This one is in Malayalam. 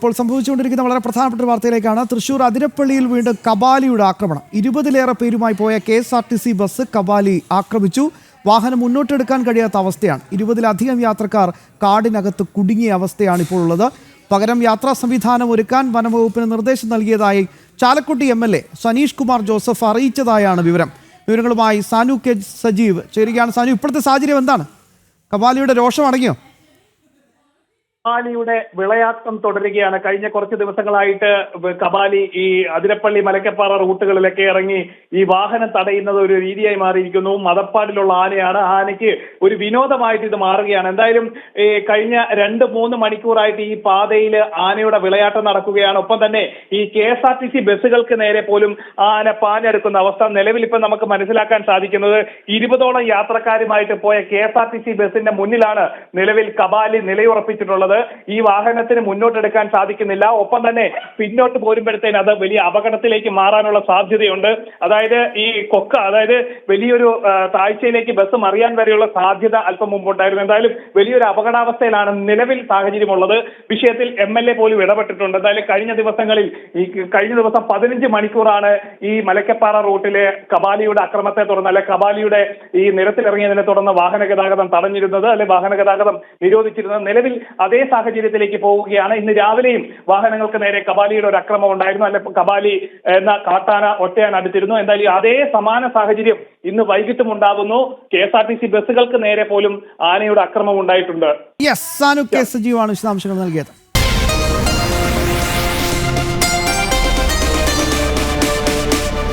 ഇപ്പോൾ സംഭവിച്ചുകൊണ്ടിരിക്കുന്ന വളരെ പ്രധാനപ്പെട്ട ഒരു വാർത്തയിലേക്കാണ്. തൃശൂർ അതിരപ്പള്ളിയിൽ വീണ്ടും കബാലിയുടെ ആക്രമണം. ഇരുപതിലേറെ പേരുമായി പോയ K S R T C bus Kabali ആക്രമിച്ചു. വാഹനം മുന്നോട്ടെടുക്കാൻ കഴിയാത്ത അവസ്ഥയാണ്. ഇരുപതിലധികം യാത്രക്കാർ കാടിനകത്ത് കുടുങ്ങിയ അവസ്ഥയാണ് ഇപ്പോൾ ഉള്ളത്. പകരം യാത്രാ സംവിധാനം ഒരുക്കാൻ വനംവകുപ്പിന് നിർദ്ദേശം നൽകിയതായി Chalakudy M L A Saneesh Kumar Joseph അറിയിച്ചതായാണ് വിവരം. വിവരങ്ങളുമായി സാനു കെ സജീവ് ചേരുകയാണ്. സാനു ഇപ്പോഴത്തെ സാഹചര്യം എന്താണ്? കബാലിയുടെ രോഷം അടങ്ങിയോ? കബാലിയുടെ വിളയാട്ടം തുടരുകയാണ്. കഴിഞ്ഞ കുറച്ച് ദിവസങ്ങളായിട്ട് കബാലി ഈ അതിരപ്പള്ളി മലക്കപ്പാറ റൂട്ടുകളിലൊക്കെ ഇറങ്ങി ഈ വാഹനം തടയുന്നത് ഒരു രീതിയായി മാറിയിരിക്കുന്നു. മതപ്പാടിലുള്ള ആനയാണ്. ആനയ്ക്ക് ഒരു വിനോദമായിട്ട് ഇത് മാറുകയാണ്. എന്തായാലും ഈ കഴിഞ്ഞ രണ്ട് മൂന്ന് മണിക്കൂറായിട്ട് ഈ പാതയിൽ ആനയുടെ വിളയാട്ടം നടക്കുകയാണ്. ഒപ്പം തന്നെ ഈ K S R T C ബസ്സുകൾക്ക് നേരെ പോലും ആന പാഞ്ഞെടുക്കുന്ന അവസ്ഥ നിലവിൽ ഇപ്പൊ നമുക്ക് മനസ്സിലാക്കാൻ സാധിക്കുന്നത്. ഇരുപതോളം യാത്രക്കാരുമായിട്ട് പോയ K S R T C ബസിന്റെ മുന്നിലാണ് നിലവിൽ കബാലി നിലയുറപ്പിച്ചിട്ടുള്ളത്. ഈ വാഹനത്തിന് മുന്നോട്ടെടുക്കാൻ സാധിക്കുന്നില്ല. ഒപ്പം തന്നെ പിന്നോട്ട് പോരുമ്പോഴത്തേന് അത് വലിയ അപകടത്തിലേക്ക് മാറാനുള്ള സാധ്യതയുണ്ട്. അതായത് ഈ കൊക്ക അതായത് വലിയൊരു താഴ്ചയിലേക്ക് ബസ് മറിയാൻ വരെയുള്ള സാധ്യത അല്പം മുമ്പുണ്ടായിരുന്നു എന്തായാലും വലിയൊരു അപകടാവസ്ഥയിലാണ് നിലവിൽ സാഹചര്യമുള്ളത്. വിഷയത്തിൽ എം എൽ എ പോലും ഇടപെട്ടിട്ടുണ്ട്. എന്തായാലും കഴിഞ്ഞ ദിവസങ്ങളിൽ ഈ കഴിഞ്ഞ ദിവസം പതിനഞ്ച് മണിക്കൂറാണ് ഈ മലക്കപ്പാറ റൂട്ടിലെ കബാലിയുടെ അക്രമത്തെ തുടർന്ന് അല്ലെ കബാലിയുടെ ഈ നിരത്തിലിറങ്ങിയതിനെ തുടർന്ന് വാഹന ഗതാഗതം തടഞ്ഞിരുന്നത് അല്ലെ വാഹന ഗതാഗതം നിരോധിച്ചിരുന്നത്. നിലവിൽ അതേ സാഹചര്യത്തിലേക്ക് പോവുകയാണ്. ഇന്ന് രാവിലെയും വാഹനങ്ങൾക്ക് നേരെ കബാലിയുടെ ഒരു അക്രമം ഉണ്ടായിരുന്നു. അല്ലെ കബാലി എന്ന കാട്ടാന ഒറ്റയാൻ അടുത്തിരുന്നു. എന്തായാലും അതേ സമാന സാഹചര്യം ഇന്ന് വൈകിട്ടും ഉണ്ടാകുന്നു K S R T C ബസ്സുകൾക്ക് നേരെ പോലും ആനയുടെ അക്രമം ഉണ്ടായിട്ടുണ്ട്. വിശദാംശങ്ങൾ നൽകിയത്.